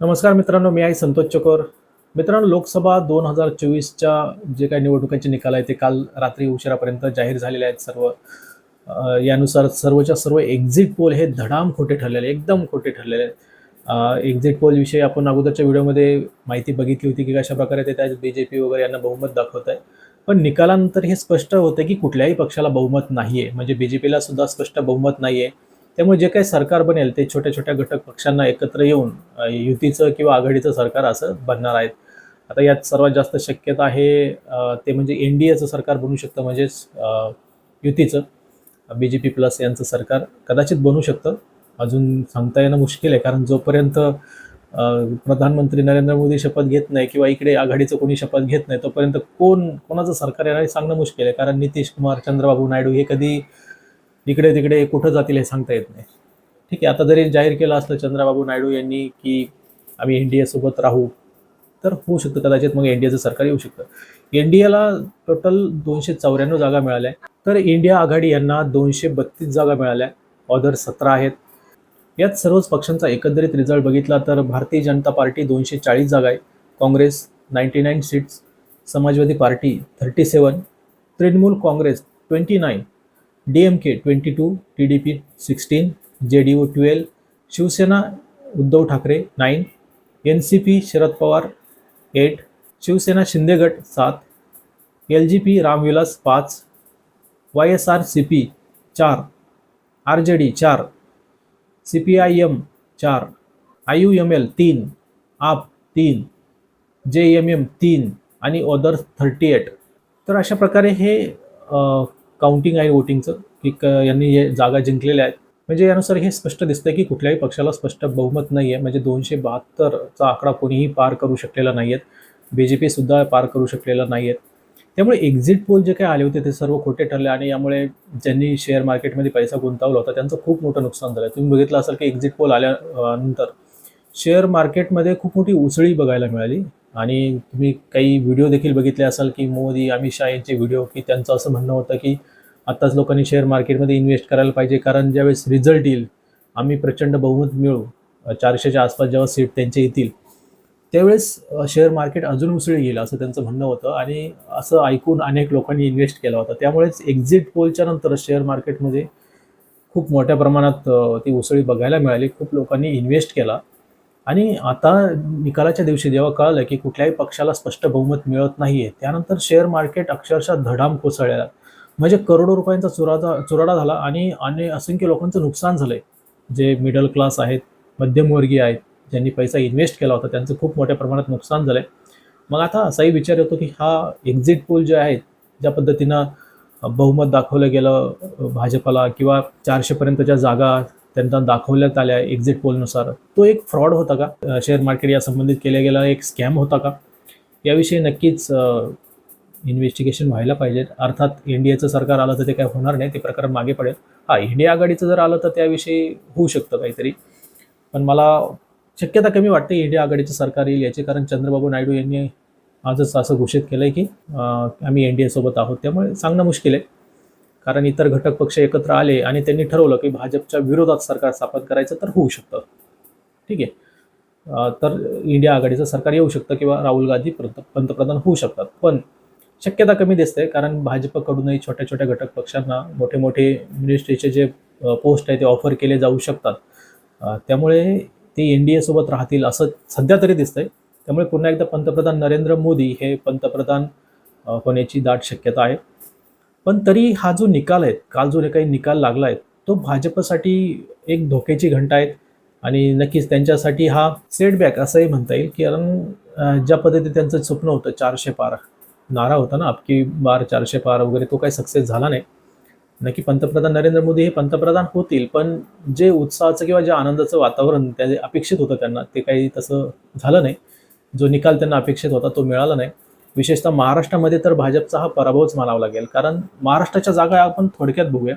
नमस्कार मित्रांनो मी आहे संतोष चकोर. मित्रांनो लोकसभा दोन हजार चोवीसच्या जे काही निवडणुकांचे निकाल आहेत ते काल रात्री उशिरापर्यंत जाहीर झालेले आहेत सर्व. यानुसार सर्वच्या सर्व एक्झिट पोल हे धडाम खोटे ठरलेले एकदम खोटे ठरलेले आहेत. एक्झिट पोलविषयी आपण अगोदरच्या व्हिडिओमध्ये माहिती बघितली होती की कशा प्रकारे ते त्यात बी जे पी वगैरे यांना बहुमत दाखवत आहे पण निकालानंतर हे स्पष्ट होतं की कुठल्याही पक्षाला बहुमत नाही आहे म्हणजे बी जे पीला सुद्धा स्पष्ट बहुमत नाही आहे त्यामुळे जे काही सरकार बनेल ते छोट्या छोट्या घटक पक्षांना एकत्र येऊन युतीचं किंवा आघाडीचं सरकार असं बनणार आहेत. आता यात सर्वात जास्त शक्यता आहे ते म्हणजे एन डी एचं सरकार बनू शकतं म्हणजेच युतीचं. बी जे पी प्लस यांचं सरकार कदाचित बनू शकतं. अजून सांगता येणं मुश्किल आहे कारण जोपर्यंत प्रधानमंत्री नरेंद्र मोदी शपथ घेत नाही किंवा इकडे आघाडीचं कोणी शपथ घेत नाही तोपर्यंत कोण कोणाचं सरकार येणार हे सांगणं मुश्किल आहे. कारण नितीश कुमार चंद्रबाबू नायडू हे कधी इकडे तिकडे कुठं जातील हे सांगता येत नाही. ठीक आहे आता जरी जाहीर केलं असलं चंद्रबाबू नायडू यांनी की आम्ही एन डी एसोबत राहू तर होऊ शकतं कदाचित मग एन डी एचं सरकार येऊ शकतं. एन डी एला टोटल दोनशे चौऱ्याण्णव जागा मिळाल्या. तर इंडिया आघाडी यांना दोनशे बत्तीस जागा मिळाल्या. ऑदर सतरा आहेत. यात सर्वच पक्षांचा एकंदरीत रिझल्ट बघितला तर भारतीय जनता पार्टी दोनशे चाळीस जागा आहे. Congress ninety nine seats Samajwadi party thirty seven Trinamool Congress twenty nine D M K twenty two T D P sixteen J D O twelve Shiv Sena Uddhav Thackeray nine N C P Sharad Pawar eight Shiv Sena Shinde गट सात L J P Ramvilas पाच Y S R C P चार R J D चार C P I M चार I U M L तीन आप तीन जे M M तीन आणि ओदर थर्टी एट तर अशा प्रकारे हे काउंटिंग आहे वोटिंगचं की यांनी हे जागा जिंकलेल्या आहेत. म्हणजे यानुसार हे स्पष्ट दिसतं की कुठल्याही पक्षाला स्पष्ट बहुमत नाही आहे म्हणजे दोनशे बहात्तरचा आकडा कोणीही पार करू शकलेला नाही आहेत बी जे पीसुद्धा पार करू शकलेला नाही आहेत त्यामुळे एक्झिट पोल जे काही आले होते ते सर्व खोटे ठरले आणि यामुळे ज्यांनी शेअर मार्केटमध्ये पैसा गुंतवला होता त्यांचं खूप मोठं नुकसान झालं. तुम्ही बघितलं असाल की एक्झिट पोल आल्यानंतर शेअर मार्केटमध्ये खूप मोठी उसळी बघायला मिळाली. आणि तुम्ही काही व्हिडिओ देखील बघितले असाल की मोदी अमित शाह यांचे व्हिडिओ की त्यांचं असं म्हणणं होतं की आत्ताच लोकांनी शेअर मार्केटमध्ये इन्व्हेस्ट करायला पाहिजे कारण ज्यावेळेस रिझल्ट येईल आम्ही प्रचंड बहुमत मिळू चारशेच्या आसपास जेव्हा सीट त्यांचे येतील त्यावेळेस शेअर मार्केट अजून उसळी येईल असं त्यांचं म्हणणं होतं. आणि असं ऐकून अनेक लोकांनी इन्व्हेस्ट केला होता. त्यामुळेच एक्झिट पोलच्या नंतर शेअर मार्केटमध्ये खूप मोठ्या प्रमाणात ती उसळी बघायला मिळाली. खूप लोकांनी इन्व्हेस्ट केला. आणि आता निकालाच्या दिवशी जेव्हा कळलं की कुठल्याही पक्षाला स्पष्ट बहुमत मिळत नाही आहे त्यानंतर शेअर मार्केट अक्षरशः धडाम कोसळलेला. म्हणजे करोडो रुपयांचा चुराचा चुराडा झाला आणि आणि असंख्य लोकांचं नुकसान झालं आहे जे मिडल क्लास आहेत मध्यमवर्गीय आहेत ज्यांनी पैसा इन्व्हेस्ट केला होता त्यांचं खूप मोठ्या प्रमाणात नुकसान झालं आहे मग आता असाही विचार येतो की हा एक्झिट पोल जे आहेत ज्या पद्धतीनं बहुमत दाखवलं गेलं भाजपाला भाजपला किंवा चारशेपर्यंतच्या जागा त्यांना दाखवण्यात आल्या एक्झिट पोलनुसार. तो एक फ्रॉड होता का? शेअर मार्केट या संबंधित केला गेला एक स्कॅम होता का? याविषयी नक्कीच इन्व्हेस्टिगेशन व्हायला पाहिजे अर्थात इंडियाचं सरकार आलं तर ते काय होणार नाही ते प्रकरण मागे पडेल. हा इंडिया आघाडीचं जर आलं तर त्याविषयी होऊ शकतं काहीतरी. पण मला शक्यता कमी वाटते इंडिया आघाडीचं सरकार येईल याचे कारण चंद्रबाबू नायडू यांनी आजच असं घोषित केलं आहे की आम्ही एन डी एसोबत आहोत. त्यामुळे सांगणं मुश्किल आहे. कारण इतर घटक पक्ष एकत्र आले आणि त्यांनी ठरवलं की भाजपच्या विरोधात सरकार स्थापन करायचं तर होऊ शकतं. ठीक आहे? तर इंडिया आघाडीचं सरकार येऊ शकतं किंवा राहुल गांधी पंत- पंतप्रधान होऊ शकतात. पण शक्यता कमी दिसते कारण भाजपकडूनही छोट्या छोट्या घटक पक्षांना मोठे मोठे मिनिस्ट्रीचे जे पोस्ट आहे ते ऑफर केले जाऊ शकतात. त्यामुळे ते एन डी एसोबत राहतील असं सध्या तरी दिसतंय. त्यामुळे पुन्हा एकदा पंतप्रधान नरेंद्र मोदी हे पंतप्रधान होण्याची दाट शक्यता आहे. पण तरी हा जो निकाल आहे काल जो काही निकाल लागला आहे तो भाजपसाठी एक धोक्याची घंटा आहे. आणि नक्कीच त्यांच्यासाठी हा सेटबॅक असंही म्हणता येईल कारण ज्या पद्धतीने त्यांचं स्वप्न होतं चारशे पार नारा होता ना आपकी बार चारशे पार वगैरे तो काही सक्सेस झाला नाही. नक्की पंतप्रधान नरेंद्र मोदी हे पंतप्रधान होतील पण जे उत्साहाचं किंवा जे आनंदाचं वातावरण त्या अपेक्षित होतं त्यांना ते काही तसं झालं नाही. जो निकाल त्यांना अपेक्षित होता तो मिळाला नाही. विशेषतः महाराष्ट्रामध्ये तर भाजपचा हा पराभवच मानावा लागेल. कारण महाराष्ट्राच्या जागा आपण थोडक्यात बघूया.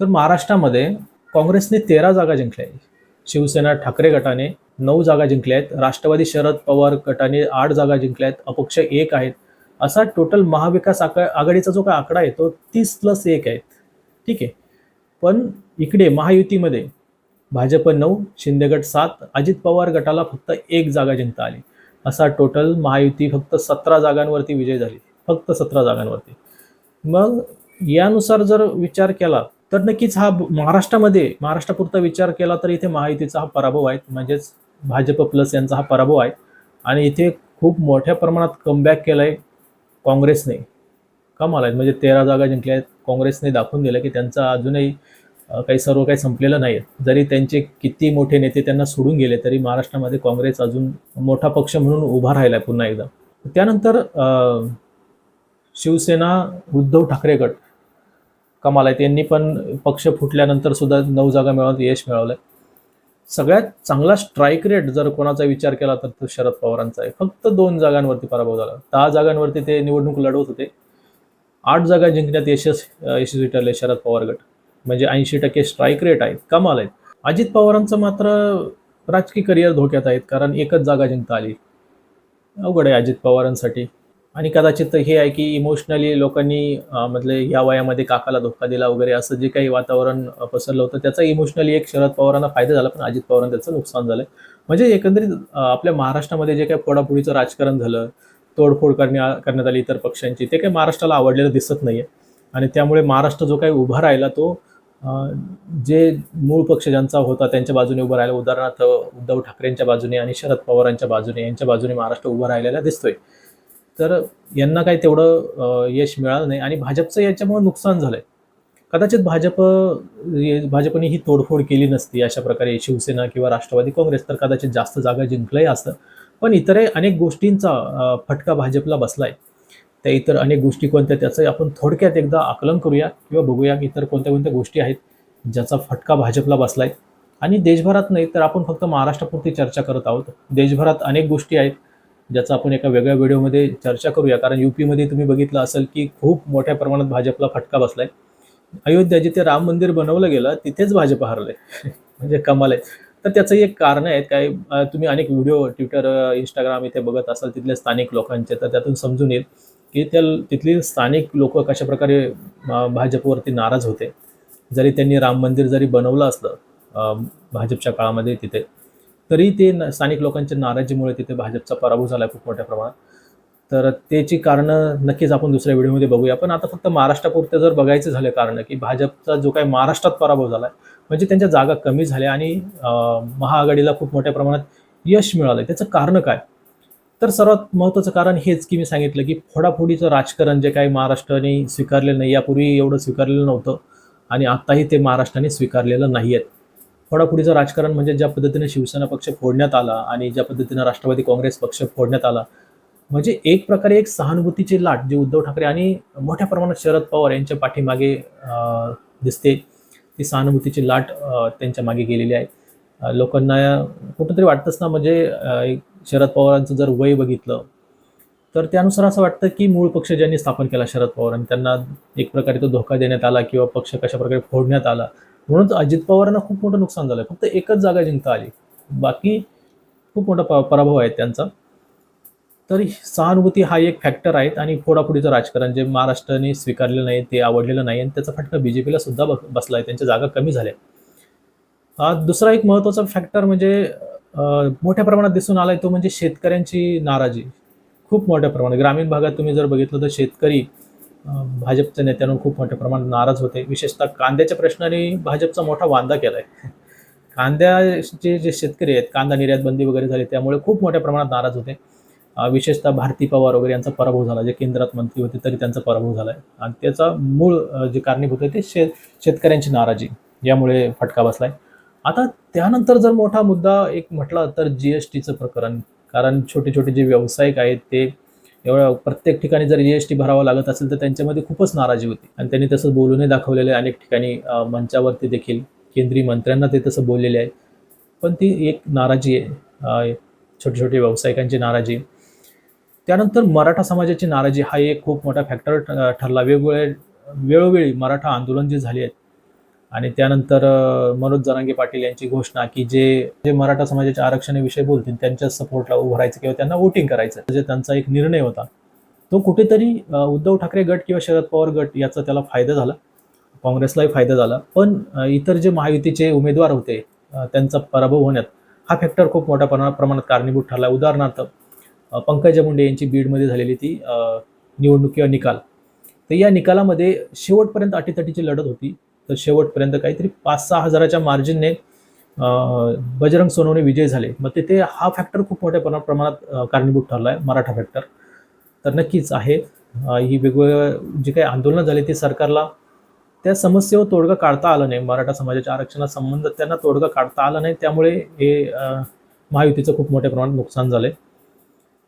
तर महाराष्ट्रामध्ये काँग्रेसने तेरा जागा जिंकल्या आहेत. शिवसेना ठाकरे गटाने नऊ जागा जिंकल्या आहेत. राष्ट्रवादी शरद पवार गटाने आठ जागा जिंकल्या आहेत. अपक्ष एक आहेत. असा टोटल महाविकास आका आघाडीचा जो काय आकडा आहे तो तीस प्लस एक आहे. ठीक आहे? पण इकडे महायुतीमध्ये भाजप नऊ शिंदेगट सात अजित पवार गटाला फक्त एक जागा जिंकता आली. असा टोटल महायुती फक्त सतरा जागांवरती विजय झाली. फक्त सतरा जागांवरती. मग यानुसार जर विचार केला तर नक्कीच हा महाराष्ट्रामध्ये महाराष्ट्रापुरता विचार केला तर इथे महायुतीचा हा पराभव आहे. म्हणजेच भाजप प्लस यांचा हा पराभव आहे. आणि इथे खूप मोठ्या प्रमाणात कमबॅक केला आहे काँग्रेसने. कमाल आहेत म्हणजे तेरा जागा जिंकल्या आहेत. काँग्रेसने दाखवून दिलं की त्यांचा अजूनही काही सर्व काही संपलेलं नाही आहे जरी त्यांचे किती मोठे नेते त्यांना सोडून गेले तरी महाराष्ट्रामध्ये काँग्रेस अजून मोठा पक्ष म्हणून उभा राहिला आहे पुन्हा एकदा. त्यानंतर शिवसेना उद्धव ठाकरे गट कमाल आहे यांनी पण पक्ष फुटल्यानंतर सुद्धा नऊ जागा मिळवत यश मिळवलंय. सगळ्यात चांगला स्ट्राईक रेट जर कोणाचा विचार केला तर तो शरद पवारांचा आहे. फक्त दोन जागांवरती पराभव झाला. दहा जागांवरती ते निवडणूक लढवत होते. आठ जागा जिंकण्यात यशस यशस्वी ठरले शरद पवार गट. म्हणजे ऐंशी टक्के स्ट्राईक रेट आहेत कमाल आहेत. अजित पवारांचं मात्र राजकीय करिअर धोक्यात आहेत कारण एकच जागा जिंकता आली. अवघड आहे अजित पवारांसाठी. आणि कदाचित हे आहे की इमोशनली लोकांनी म्हटले मधले या वयामध्ये काकाला धोका दिला वगैरे असं जे काही वातावरण पसरलं होतं त्याचा इमोशनली एक शरद पवारांना फायदा झाला पण अजित पवारांना त्याचं नुकसान झालं म्हणजे एकंदरीत आपल्या महाराष्ट्रामध्ये जे काही फोडाफोडीचं राजकारण झालं तोडफोड करण्या करण्यात आली इतर पक्षांची ते काही महाराष्ट्राला आवडलेलं दिसत नाहीये. आणि त्यामुळे महाराष्ट्र जो काही उभा राहिला तो जे मूळ पक्ष ज्यांचा होता त्यांच्या बाजूने उभं राहिलं. उदाहरणार्थ उद्धव ठाकरेंच्या बाजूने आणि शरद पवारांच्या बाजूने यांच्या बाजूने महाराष्ट्र उभा राहिलेला दिसतोय. तर यांना काही तेवढं यश मिळालं नाही आणि भाजपचं याच्यामुळे नुकसान झालंय. कदाचित भाजप भाजपने ही तोडफोड केली नसती अशा प्रकारे शिवसेना किंवा राष्ट्रवादी काँग्रेस तर कदाचित जास्त जागा जिंकलंही असतं. पण इतरही अनेक गोष्टींचा फटका भाजपला बसलाय. त्या इतर अनेक गोष्टी कोणत्या त्याचं आपण थोडक्यात एकदा आकलन करूया किंवा बघूया की इतर कोणत्या कोणत्या गोष्टी आहेत ज्याचा फटका भाजपला बसलाय. आणि देशभरात नाही तर आपण फक्त महाराष्ट्रापुरती चर्चा करत आहोत. देशभरात अनेक गोष्टी आहेत ज्याचा आपण एका वेगळ्या व्हिडिओमध्ये चर्चा करूया. कारण युपीमध्ये तुम्ही बघितलं असेल की खूप मोठ्या प्रमाणात भाजपला फटका बसलाय. अयोध्या जिथे राम मंदिर बनवलं गेलं तिथेच भाजप हरलंय. म्हणजे कमाल आहे. तर त्याचं एक कारण आहे काय तुम्ही अनेक व्हिडिओ ट्विटर इंस्टाग्राम इथे बघत असाल तिथल्या स्थानिक लोकांचे तर त्यातून समजून येईल. की त्या तिथली स्थानिक लोक कशा प्रकारे भाजपवरती नाराज होते? जरी त्यांनी राम मंदिर जरी बनवलं असलं भाजपच्या काळामध्ये तिथे तरी ते स्थानिक लोकांच्या नाराजीमुळे तिथे भाजपचा पराभव झाला खूप मोठ्या प्रमाणात. तर त्याची कारणं नक्कीच आपण दुसऱ्या व्हिडिओमध्ये बघूया. पण आता फक्त महाराष्ट्रापुरते जर बघायचं झालं कारण की भाजपचा जो काही महाराष्ट्रात पराभव झाला आहे म्हणजे त्यांच्या जागा कमी झाल्या आणि महाआघाडीला खूप मोठ्या प्रमाणात यश मिळालं त्याचं कारण काय? तर सर्वात महत्त्वाचं कारण हेच की मी सांगितलं की फोडाफोडीचं राजकारण जे काही महाराष्ट्राने स्वीकारलेलं नाही यापूर्वी एवढं स्वीकारलेलं नव्हतं आणि आत्ताही ते महाराष्ट्राने स्वीकारलेलं नाही आहेत. फोडाफोडीचं राजकारण म्हणजे ज्या पद्धतीने शिवसेना पक्ष फोडण्यात आला आणि ज्या पद्धतीने राष्ट्रवादी काँग्रेस पक्ष फोडण्यात आला म्हणजे एक प्रकारे एक सहानुभूतीची लाट जी उद्धव ठाकरे आणि मोठ्या प्रमाणात शरद पवार यांच्या पाठीमागे दिसते ती सहानुभूतीची लाट त्यांच्या मागे गेलेली आहे. लोकांना कुठंतरी वाटतंच ना म्हणजे एक शरद पवारांचं जर वय बघितलं तर त्यानुसार असं वाटतं की मूळ पक्ष ज्यांनी स्थापन केला शरद पवारांनी त्यांना एक प्रकारे तो धोका देण्यात आला किंवा पक्ष कशा प्रकारे फोडण्यात आला म्हणून अजित पवारांना खूप मोठं नुकसान झालं. फक्त एकच जागा जिंकता आली. बाकी खूप मोठा प- पराभव आहे त्यांचा. तर सहानुभूती हा एक फॅक्टर आहे आणि फोडाफोडीचं राजकारण जे महाराष्ट्राने स्वीकारलेलं नाही ते आवडलेलं नाही आणि त्याचा फटका बी जे पीला सुद्धा बसला आहे. त्यांच्या जागा कमी झाल्या. दुसरा एक महत्त्वाचा फॅक्टर म्हणजे मोठ्या प्रमाणात दिसून आलाय तो म्हणजे शेतकऱ्यांची नाराजी. खूप मोठ्या प्रमाणात. ग्रामीण भागात तुम्ही जर बघितलं तर शेतकरी भाजपच्या नेत्यांवर खूप मोठ्या प्रमाणात नाराज होते. विशेषतः कांद्याच्या प्रश्नाने भाजपचा मोठा वांदा केलाय. कांद्याचे जे शेतकरी आहेत कांदा निर्यात बंदी वगैरे झाली त्यामुळे खूप मोठ्या प्रमाणात नाराज होते. विशेषतः भारती पवार वगैरे यांचा पराभव झाला जे केंद्रात मंत्री होते तरी त्यांचा पराभव झाला आहे आणि त्याचा मूळ जे कारणीभूत आहे ते शेत शेतकऱ्यांची नाराजी. यामुळे फटका बसलाय. आता त्यानंतर जर मोठा मुद्दा एक म्हटला तर जी एस टीचं प्रकरण. कारण छोटे छोटे जे व्यावसायिक आहेत ते एवढ्या प्रत्येक ठिकाणी जर जी एस टी भरावं लागत असेल तर त्यांच्यामध्ये खूपच नाराजी होती. आणि त्यांनी तसं बोलूनही दाखवलेलं आहे. अनेक ठिकाणी मंचावरती देखील केंद्रीय मंत्र्यांना ते तसं बोललेले आहे. पण ती एक नाराजी आहे. छोटे छोटे व्यावसायिकांची नाराजी. त्यानंतर मराठा समाजाची नाराजी हा एक खूप मोठा फॅक्टर ठरला. वेगवेगळे वेळोवेळी मराठा आंदोलन जे झाले आहेत आणि त्यानंतर मनोज जरांगे पाटील यांची घोषणा की जे जे मराठा समाजाच्या आरक्षणाविषयी बोलतील त्यांच्या सपोर्टला उभं राहायचं किंवा त्यांना वोटिंग करायचं म्हणजे त्यांचा एक निर्णय होता. तो कुठेतरी उद्धव ठाकरे गट किंवा शरद पवार गट याचा त्याला फायदा झाला. काँग्रेसलाही फायदा झाला. पण इतर जे महायुतीचे उमेदवार होते त्यांचा पराभव होण्यात हा फॅक्टर खूप मोठ्या प्रमाणात प्रमाणात कारणीभूत ठरला. उदाहरणार्थ पंकजा मुंडे यांची बीडमध्ये झालेली ती अ, निवडणूक किंवा निकाल. तर या निकालामध्ये शेवटपर्यंत अटीतटीची लढत होती. तर शेवटपर्यंत काहीतरी पाच सहा हजाराच्या मार्जिनने बजरंग सोनवणे विजय झाले. मग तिथे हा फॅक्टर खूप मोठ्या प्रमा- प्रमाणात कारणीभूत ठरला आहे मराठा फॅक्टर तर नक्कीच आहे. ही वेगवेगळ्या जी काही आंदोलनं झाली ती सरकारला त्या समस्येवर तोडगा काढता आलं नाही. मराठा समाजाच्या आरक्षणासंबंधात त्यांना तोडगा काढता आला नाही. त्यामुळे हे महायुतीचं खूप मोठ्या प्रमाणात नुकसान झालंय.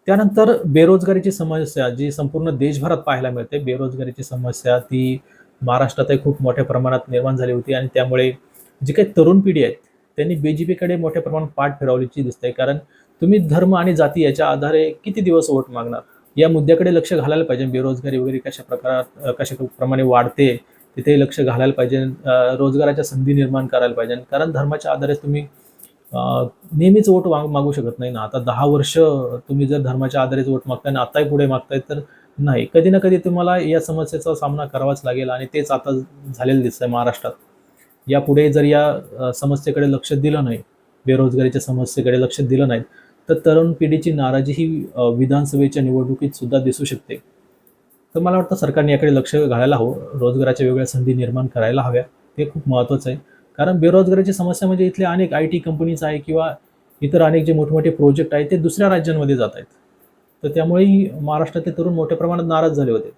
त्यानंतर बेरोजगारीची समस्या जी संपूर्ण देशभरात पाहायला मिळते बेरोजगारीची समस्या ती महाराष्ट्रातही खूप मोठ्या प्रमाणात निर्माण झाली होती आणि त्यामुळे जी काही तरुण पिढी आहेत त्यांनी बीजेपीकडे मोठ्या प्रमाणात पाठ फिरवलीची दिसते. कारण तुम्ही धर्म आणि जाती याच्या आधारे किती दिवस वोट मागणार? या मुद्द्याकडे लक्ष घालायला पाहिजे. बेरोजगारी वगैरे कशा प्रकारात कशा प्रमाणे वाढते तिथे लक्ष घालायला पाहिजे. रोजगाराच्या संधी निर्माण करायला पाहिजे. कारण धर्माच्या आधारे तुम्ही नेहमीच वोट माग मागू शकत नाही ना. आता दहा वर्ष तुम्ही जर धर्माच्या आधारेच वोट मागताय आणि आताही पुढे मागताय तर नाही. कधी ना कधी तुम्हाला या समस्येचा सामना करावाच लागेल आणि तेच आता झालेलं दिसतंय महाराष्ट्रात. यापुढे जर या समस्येकडे लक्ष दिलं नाही बेरोजगारीच्या समस्येकडे लक्ष दिलं नाही तर तरुण पिढीची नाराजी ही विधानसभेच्या निवडणुकीत सुद्धा दिसू शकते. तर मला वाटतं सरकारने याकडे लक्ष घालायला हवं. रोजगाराच्या वेगळ्या संधी निर्माण करायला हव्या. ते खूप महत्त्वाचं आहे. कारण बेरोजगारीची समस्या म्हणजे इथले अनेक आय टी कंपनीज आहे किंवा इतर अनेक जे मोठमोठे प्रोजेक्ट आहेत ते दुसऱ्या राज्यांमध्ये जात आहेत. तर त्यामुळेही महाराष्ट्रातले तरुण मोठ्या प्रमाणात नाराज झाले होते.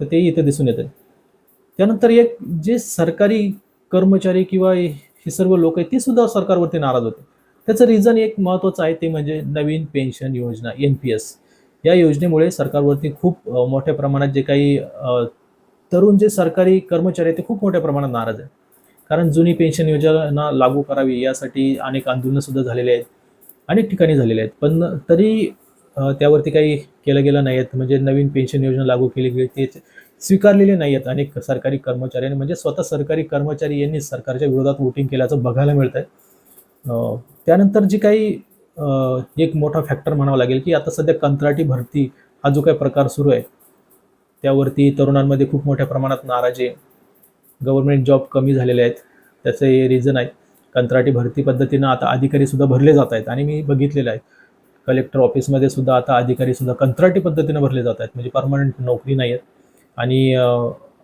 तर तेही इथे दिसून येते त्यानंतर एक जे सरकारी कर्मचारी किंवा हे सर्व लोक आहेत ते सुद्धा सरकारवरती नाराज होते. त्याचं रिझन एक महत्त्वाचं आहे ते म्हणजे नवीन पेन्शन योजना एन पी एस या योजनेमुळे सरकारवरती खूप मोठ्या प्रमाणात जे काही तरुण जे सरकारी कर्मचारी आहेत ते खूप मोठ्या प्रमाणात नाराज आहेत. कारण जुनी पेन्शन योजना लागू करावी यासाठी अनेक आंदोलनंसुद्धा झालेले आहेत. अनेक ठिकाणी झालेले आहेत. पण तरी त्यावरती काही केलं गेलं नाही आहेत म्हणजे नवीन पेन्शन योजना लागू केली गेली. ते स्वीकारलेले नाही आहेत अनेक सरकारी कर्मचाऱ्यांनी म्हणजे स्वतः सरकारी कर्मचारी यांनी सरकारच्या विरोधात वोटिंग केल्याचं बघायला मिळत आहे त्यानंतर जी काही एक मोठा फॅक्टर म्हणावा लागेल की आता सध्या कंत्राटी भरती हा जो काही प्रकार सुरू आहे त्यावरती तरुणांमध्ये खूप मोठ्या प्रमाणात नाराजी आहे. गव्हर्नमेंट जॉब कमी झालेले आहेत. त्याचे रिझन आहे. कंत्राटी भरती पद्धतीनं आता अधिकारीसुद्धा भरले जात आहेत आणि मी बघितलेलं आहे. कलेक्टर ऑफिसमध्ये सुद्धा आता अधिकारी सुद्धा कंत्राटी पद्धतीनं भरले जात आहेत. म्हणजे परमनंट नोकरी नाही आहेत आणि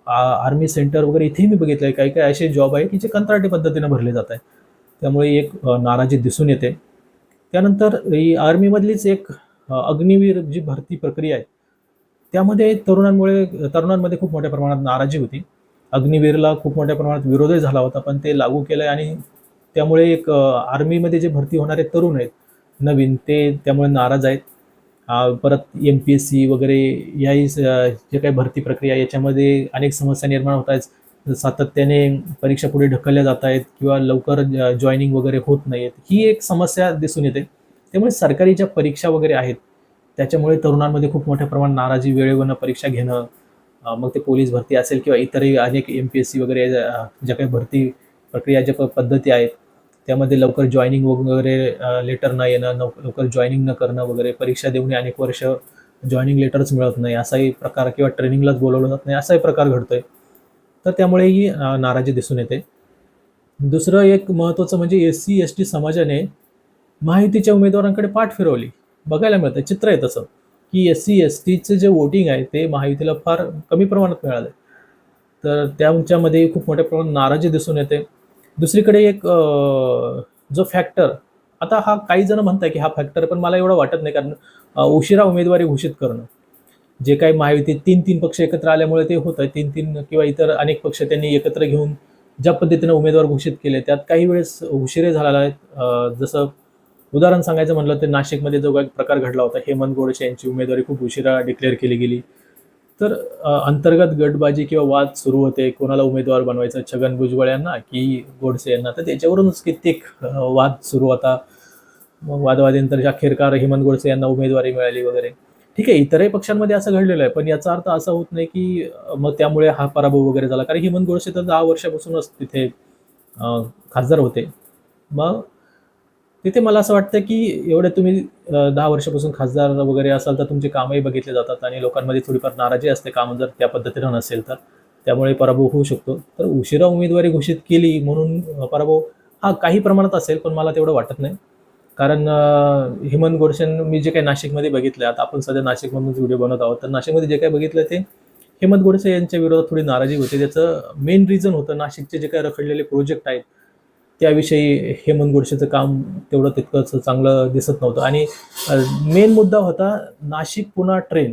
आर्मी सेंटर वगैरे इथेही मी बघितलं आहे. काही काही असे जॉब आहे की जे कंत्राटी पद्धतीनं भरले जात आहेत. त्यामुळे एक नाराजी दिसून येते. त्यानंतर ही आर्मीमधलीच एक अग्निवीर जी भरती प्रक्रिया आहे त्यामध्ये तरुणांमुळे तरुणांमध्ये खूप मोठ्या प्रमाणात नाराजी होती. अग्निवीरला खूप मोठ्या प्रमाणात विरोधही झाला होता पण ते लागू केलं आहे आणि त्यामुळे एक आर्मीमध्ये जे भरती होणारे तरुण आहेत नवीन ते त्यामुळे नाराज आहेत. परत एम पी एस सी वगैरे याही जे काही भरती प्रक्रिया याच्यामध्ये अनेक समस्या निर्माण होत आहेत. सातत्याने परीक्षा पुढे ढकलल्या जात आहेत किंवा लवकर जॉईनिंग वगैरे होत नाही आहेत ही एक समस्या दिसून येते. त्यामुळे सरकारी ज्या परीक्षा वगैरे आहेत त्याच्यामुळे तरुणांमध्ये खूप मोठ्या प्रमाणात नाराजी वेळेवरनं परीक्षा घेणं मग ते पोलीस भरती असेल किंवा इतरही अनेक एम पी एस सी वगैरे ज्या काही भरती प्रक्रिया ज्या पद्धती आहेत त्यामध्ये लवकर जॉईनिंग वगैरे लेटर न येणं नव लवकर जॉईनिंग न करणं वगैरे परीक्षा देऊन अनेक वर्ष जॉईनिंग लेटरच मिळत नाही असाही प्रकार किंवा ट्रेनिंगलाच बोलवलं जात नाही असाही प्रकार घडतोय. तर त्यामुळेही नाराजी दिसून येते. दुसरं एक महत्त्वाचं म्हणजे एस सी एस टी समाजाने माहितीच्या उमेदवारांकडे पाठ फिरवली. बघायला मिळतं चित्र आहे तसं की एस सी एस टीचं जे वोटिंग आहे ते महायुतीला फार कमी प्रमाणात मिळालं तर त्यांच्यामध्ये खूप मोठ्या प्रमाणात नाराजी दिसून येते. दुसरीकडे एक जो फॅक्टर आता हा काही जण म्हणताय की हा फॅक्टर पण मला एवढं वाटत नाही कारण उशिरा उमेदवारी घोषित करणं. जे काही महायुती तीन तीन पक्ष एकत्र आल्यामुळे ते होतं तीन तीन किंवा इतर अनेक पक्ष त्यांनी एकत्र घेऊन ज्या पद्धतीनं उमेदवार घोषित केले त्यात काही वेळेस उशिरे झालेला आहे. जसं उदाहरण सांगायचं म्हटलं तर नाशिकमध्ये जो काही प्रकार घडला होता हेमंत गोडसे यांची उमेदवारी खूप उशिरा डिक्लेअर केली गेली. तर अंतर्गत गटबाजी किंवा वाद सुरू होते कोणाला उमेदवार बनवायचं छगन भुजबळ यांना की गोडसे यांना? तर त्याच्यावरूनच कित्येक वाद सुरू होता. मग वादवादीनंतर अखेरकार हेमंत गोडसे यांना उमेदवारी मिळाली वगैरे. ठीक आहे इतरही पक्षांमध्ये असं घडलेलं आहे. पण याचा अर्थ असा होत नाही की मग त्यामुळे हा पराभव वगैरे झाला. कारण हेमंत गोडसे तर दहा वर्षापासूनच तिथे खासदार होते. मग तिथे मला असं वाटतं की एवढे तुम्ही दहा वर्षापासून खासदार वगैरे असाल तर तुमचे कामही बघितले जातात आणि लोकांमध्ये थोडीफार नाराजी असते काम जर त्या पद्धतीनं नसेल तर. त्यामुळे पराभव होऊ शकतो. तर उशिरा उमेदवारी घोषित केली म्हणून पराभव हा काही प्रमाणात असेल पण मला तेवढं वाटत नाही. कारण हेमंत गोडसेन मी जे काही नाशिकमध्ये बघितलं आता आपण सध्या नाशिकमधूनच व्हिडिओ बनवत आहोत. तर नाशिकमध्ये जे काही बघितलं ते हेमंत गोडसे यांच्या विरोधात थोडी नाराजी होती. त्याचं मेन रिझन होतं नाशिकचे जे काही रखडलेले प्रोजेक्ट आहेत त्याविषयी हेमंत गोडसेचं काम तेवढं तितकंच चांगलं दिसत नव्हतं. आणि मेन मुद्दा होता नाशिक पुणा ट्रेन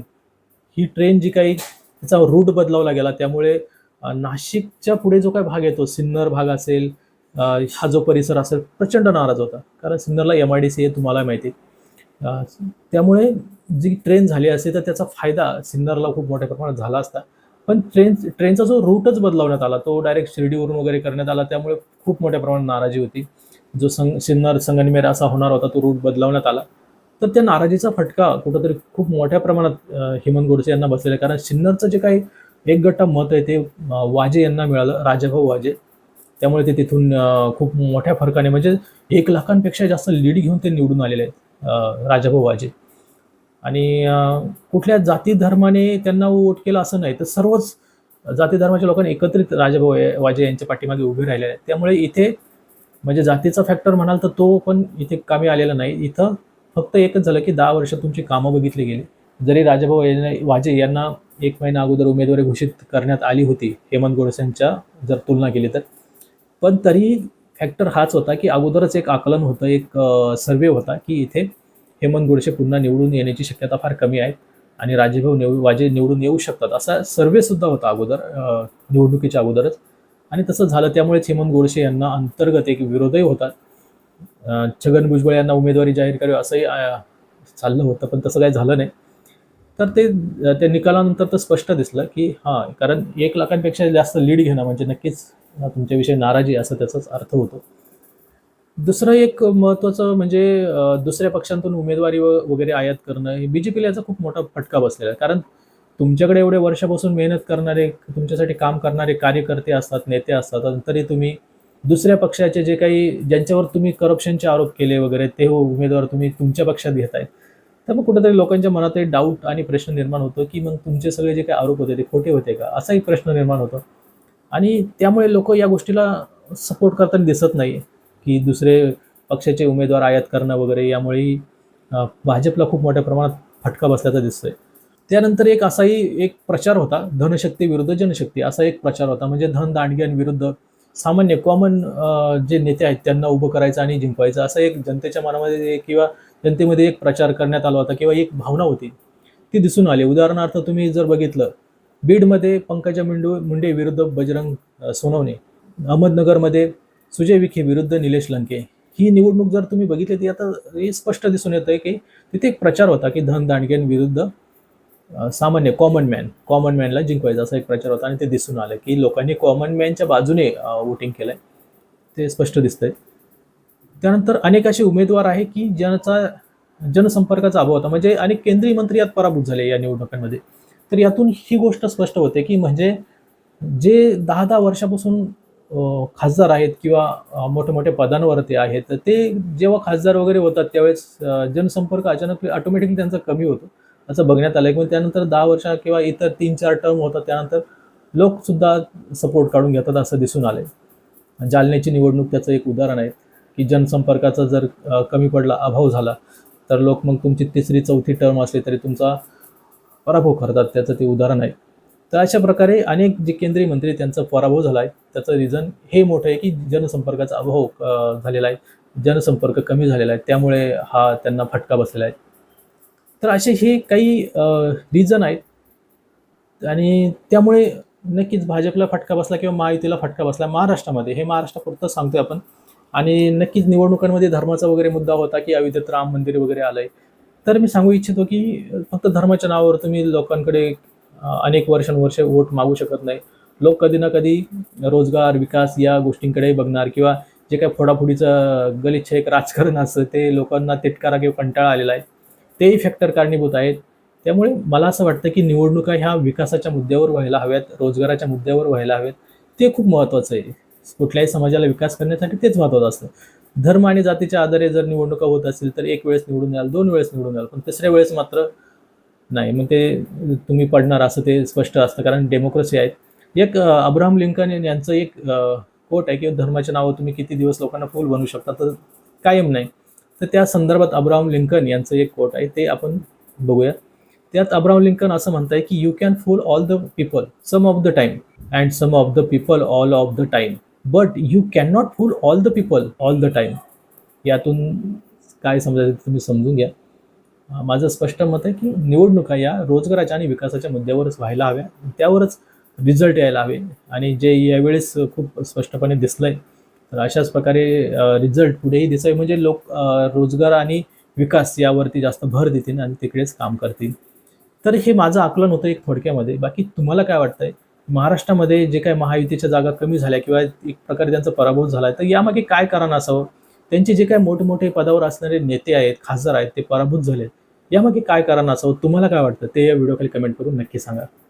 ही ट्रेन जी काही तिचा रूट बदलावला गेला त्यामुळे नाशिकच्या पुढे जो काही भाग येतो सिन्नर भाग असेल हा जो परिसर असेल प्रचंड नाराज होता. कारण सिन्नरला एम आय डी सी हे तुम्हाला माहिती आहे. त्यामुळे जी ट्रेन झाली असेल तर त्याचा फायदा सिन्नरला खूप मोठ्या प्रमाणात झाला असता. पण ट्रेन ट्रेनचा जो रूटच बदलावण्यात आला तो डायरेक्ट शिर्डीवरून वगैरे करण्यात आला त्यामुळे खूप मोठ्या प्रमाणात नाराजी होती. जो संग सिन्नर संगनमेर असा होणार होता तो रूट बदलवण्यात आला. तर त्या नाराजीचा फटका कुठंतरी खूप मोठ्या प्रमाणात हेमंत गोडसे यांना बसलेला आहे. कारण सिन्नरचं जे काही एक गट्टा मत आहे ते वाजे यांना मिळालं राजाभाऊ वाजे. त्यामुळे ते तिथून खूप मोठ्या फरकाने म्हणजे एक लाखांपेक्षा जास्त लीड घेऊन ते निवडून आलेले आहेत राजाभाऊ वाजे. आणि कुठल्या जाती धर्माने त्यांना वोट केलं असं नाही. तर सर्वच जाती धर्माच्या लोकांनी एकत्रित राजाभाऊ वाजे यांच्या पाठीमागे उभे राहिलेले आहेत त्यामुळे इथे म्हणजे जातीचा फॅक्टर म्हणाल तर तो पण इथे कामी आलेला नाही. इथं फक्त एकच झालं की दहा वर्ष तुमची कामं बघितली गेली. जरी राजाभाऊ वाजे यांना एक महिना अगोदर उमेदवारी घोषित करण्यात आली होती हेमंत गोडसेंच्या जर तुलना केली तर. पण तरी फॅक्टर हाच होता की अगोदरच एक आकलन होतं एक सर्वे होता की इथे हेमंत गोडसे पुन्हा निवडून येण्याची शक्यता फार कमी आहे आणि राजेभाऊ निव वाजे निवडून येऊ शकतात. असा सर्वे सुद्धा होता अगोदर निवडणुकीच्या अगोदरच. आणि तसं झालं त्यामुळेच हेमंत गोडसे यांना अंतर्गत एक विरोधही होता. छगन भुजबळ यांना उमेदवारी जाहीर करावी असंही चाललं होतं पण तसं काही झालं नाही. तर ते त्या निकालानंतर तर स्पष्ट दिसलं की हां कारण एक लाखांपेक्षा जास्त लीड घेणं म्हणजे नक्कीच तुमच्याविषयी नाराजी असं त्याचाच अर्थ होतो. दुसरं एक महत्त्वाचं म्हणजे दुसऱ्या पक्षांतून उमेदवारी व- वगैरे आयात करणं हे बी जे पीला याचा खूप मोठा फटका बसलेला आहे. कारण तुमच्याकडे एवढ्या वर्षापासून मेहनत करणारे तुमच्यासाठी काम करणारे कार्यकर्ते असतात नेते असतात आणि तरी तुम्ही दुसऱ्या पक्षाचे जे काही ज्यांच्यावर तुम्ही करप्शनचे आरोप केले वगैरे ते हो उमेदवार तुम्ही तुमच्या पक्षात घेताय तर मग कुठेतरी लोकांच्या मनात एक डाऊट आणि प्रश्न निर्माण होतो की मग तुमचे सगळे जे काही आरोप होते ते खोटे होते का? असाही प्रश्न निर्माण होतो. आणि त्यामुळे लोक या गोष्टीला सपोर्ट करताना दिसत नाही की दुसरे पक्षाचे उमेदवार आयात करणं वगैरे यामुळे भाजपला खूप मोठ्या प्रमाणात फटका बसल्याचा दिसतोय. त्यानंतर एक असाही एक प्रचार होता धनशक्ती विरुद्ध जनशक्ती असा एक प्रचार होता. म्हणजे धन दांडग्यांविरुद्ध सामान्य कॉमन जे नेते आहेत त्यांना उभं करायचं आणि जिंकवायचं असं एक जनतेच्या मनामध्ये किंवा जनतेमध्ये एक प्रचार करण्यात आला होता किंवा एक भावना होती. ती दिसून आली. उदाहरणार्थ तुम्ही जर बघितलं बीडमध्ये पंकजा मुंडू मुंडे विरुद्ध बजरंग सोनवणे अहमदनगरमध्ये सुजय विखे विरुद्ध निलेश लंके. ही निवडणूक जर तुम्ही बघितली ती आता हे स्पष्ट दिसून येतं आहे की तिथे एक प्रचार होता की धन दांडग्यांविरुद्ध विरुद्ध सामान्य कॉमन मॅन कॉमन मॅनला जिंकवायचा असा एक प्रचार होता आणि ते दिसून आलं की लोकांनी कॉमन मॅनच्या बाजूने वोटिंग केलंय. ते स्पष्ट दिसतंय. त्यानंतर अनेक असे उमेदवार आहे की ज्यांचा जनसंपर्काचा अभाव होता. म्हणजे अनेक केंद्रीय मंत्री यात पराभूत झाले या निवडणुकांमध्ये. तर यातून ही गोष्ट स्पष्ट होते की म्हणजे जे दहा दहा वर्षापासून खासदार आहेत किंवा अ, मोठ्या पदांवरती आहेत तर ते जेव्हा खासदार वगैरे होतात त्यावेळेस जनसंपर्क अचानक ऑटोमॅटिकली त्यांचा कमी होतो. असं बघण्यात आलं किंवा त्यानंतर दहा वर्ष किंवा इतर तीन चार टर्म होतात त्यानंतर लोकसुद्धा सपोर्ट काढून घेतात असं दिसून आलं आहे जालन्याची निवडणूक त्याचं एक उदाहरण आहे की जनसंपर्काचा जर कमी पडला अभाव झाला तर लोक मग तुमची तिसरी चौथी टर्म असली तरी तुमचा पराभव करतात त्याचं ते उदाहरण आहे. तर अशा प्रकारे अनेक जे केंद्रीय मंत्री त्यांचा पराभव झाला आहे त्याचं रिझन हे मोठं आहे की जनसंपर्काचा अभाव झालेला आहे. जनसंपर्क कमी झालेला आहे. त्यामुळे हा त्यांना फटका बसलेला आहे. तर असे हे काही रिझन आहेत. आणि त्यामुळे नक्कीच भाजपला फटका बसला किंवा महायुतीला फटका बसला महाराष्ट्रामध्ये हे महाराष्ट्रापुरतं सांगतोय आपण. आणि नक्कीच निवडणुकांमध्ये धर्माचा वगैरे मुद्दा होता की अयोध्येत राम मंदिर वगैरे आलंय. तर मी सांगू इच्छितो की फक्त धर्माच्या नावावर तुम्ही लोकांकडे अनेक वर्षानुवर्षे वोट मागू शकत नाही. लोक कधी ना कधी रोजगार विकास या गोष्टींकडे बघणार किंवा जे काही फोडाफोडीचं गलिच्छ एक राजकारण असतं ते लोकांना तिटकारा किंवा कंटाळा आलेला आहे. तेही फॅक्टर कारणीभूत आहेत. त्यामुळे मला असं वाटतं की निवडणुका ह्या विकासाच्या मुद्द्यावर व्हायला हव्यात रोजगाराच्या मुद्द्यावर व्हायला हव्यात. ते खूप महत्त्वाचं आहे. कुठल्याही समाजाला विकास करण्यासाठी तेच महत्त्वाचं असतं. धर्म आणि जातीच्या आधारे जर निवडणुका होत असतील तर एक वेळेस निवडून याल दोन वेळेस निवडून याल पण तिसऱ्या वेळेस मात्र नाही. मग ते तुम्ही पडणार असं ते स्पष्ट असतं. कारण डेमोक्रेसी आहे. एक अब्राहम लिंकन यांचं एक कोट आहे की धर्माच्या नावावर तुम्ही किती दिवस लोकांना फूल बनवू शकता तर कायम नाही. तर त्या संदर्भात अब्राहम लिंकन यांचं एक कोट आहे. ते आपण बघूया. त्यात अब्राहम लिंकन असं म्हणत आहे की you can fool all the people some of the time and some of the people all of the time but you can not fool all the people all the time यातून काय समजायचं ते तुम्ही समजून घ्या. माझं स्पष्ट मत आहे की निवडणुका या रोजगाराच्या आणि विकासाच्या मुद्द्यावरच व्हायला हव्या. त्यावरच रिझल्ट यायला हवे. आणि जे यावेळेस खूप स्पष्टपणे दिसलं आहे तर अशाच प्रकारे रिझल्ट पुढेही दिसावे म्हणजे लोक रोजगार आणि विकास यावरती जास्त भर देतील आणि तिकडेच काम करतील. तर हे माझं आकलन होतं एक थोडक्यामध्ये. बाकी तुम्हाला काय वाटतंय? महाराष्ट्रामध्ये जे काय महायुतीच्या जागा कमी झाल्या किंवा एक प्रकारे त्यांचा पराभव झाला तर यामागे काय कारण असावं? त्यांचे जे काय मोठमोठे पदावर असणारे नेते आहेत खासदार आहेत ते पराभूत झालेत. यामागे काय कारण असावं? तुम्हाला काय वाटतं? ते या व्हिडिओखाली कमेंट करून नक्की सांगा.